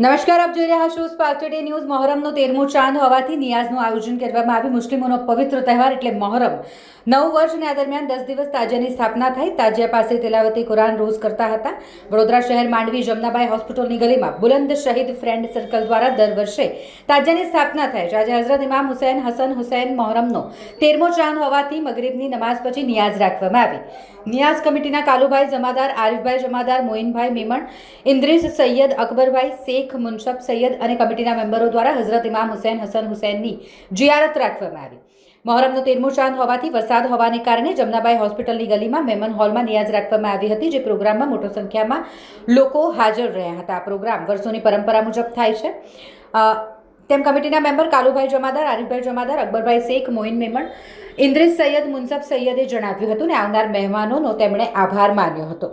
નમસ્કાર, આપ જોઈ રહ્યા છો સ્પાર્ક ટુડે ન્યૂઝ મહોરમનો તેરમો ચાંદ હોવાથી નિયાઝનું આયોજન કરવામાં આવ્યું. મુસ્લિમોનો પવિત્ર તહેવાર એટલે મોહરમ. નવ વર્ષ અને આ દરમિયાન દસ દિવસ તાજિયાની સ્થાપના થઈ. તાજિયા પાસે તેલાવતી કુરાન રોઝ કરતા હતા. વડોદરા શહેર માંડવી જમનાબાઈ હોસ્પિટલની ગલીમાં બુલંદ શહીદ ફ્રેન્ડ સર્કલ દ્વારા દર વર્ષે તાજિયાની સ્થાપના થાય છે. આજે હઝરત ઇમામ હુસૈન, હસન હુસૈન મોહરમનો તેરમો ચાંદ હોવાથી મગરીબની નમાઝ પછી નિયાઝ રાખવામાં આવી. નિયાઝ કમિટીના કાલુભાઈ જમાદાર, આરિફભાઈ જમાદાર, મોઇનભાઈ મેમણ ઇન્દ્રિશ સૈયદ અકબરભાઈ, શેખ મુનશબ સૈયદ અને કમિટીના મેમ્બરો દ્વારા હઝરત ઇમામ હુસૈન હસન હુસૈનની જિયારત રાખવામાં આવી. મહોરમનો તેરમો ચાંદ હોવાથી વરસાદ હોવાને કારણે જમનાબાઈ હોસ્પિટલની ગલીમાં મેમન હોલમાં નિયાઝ રાખવામાં આવી હતી, જે પ્રોગ્રામમાં મોટી સંખ્યામાં લોકો હાજર રહ્યા હતા. આ પ્રોગ્રામ વર્ષોની પરંપરા મુજબ થાય છે. તેમ કમિટીના મેમ્બર કાલુભાઈ જમાદાર, આરિફભાઈ જમાદાર, અકબરભાઈ શેખ, મોઇન મેમણ, ઇન્દ્રિસ સૈયદ મુનસફ સૈયદે જણાવ્યું હતું ને આવનાર મહેમાનોનો તેમણે આભાર માન્યો હતો.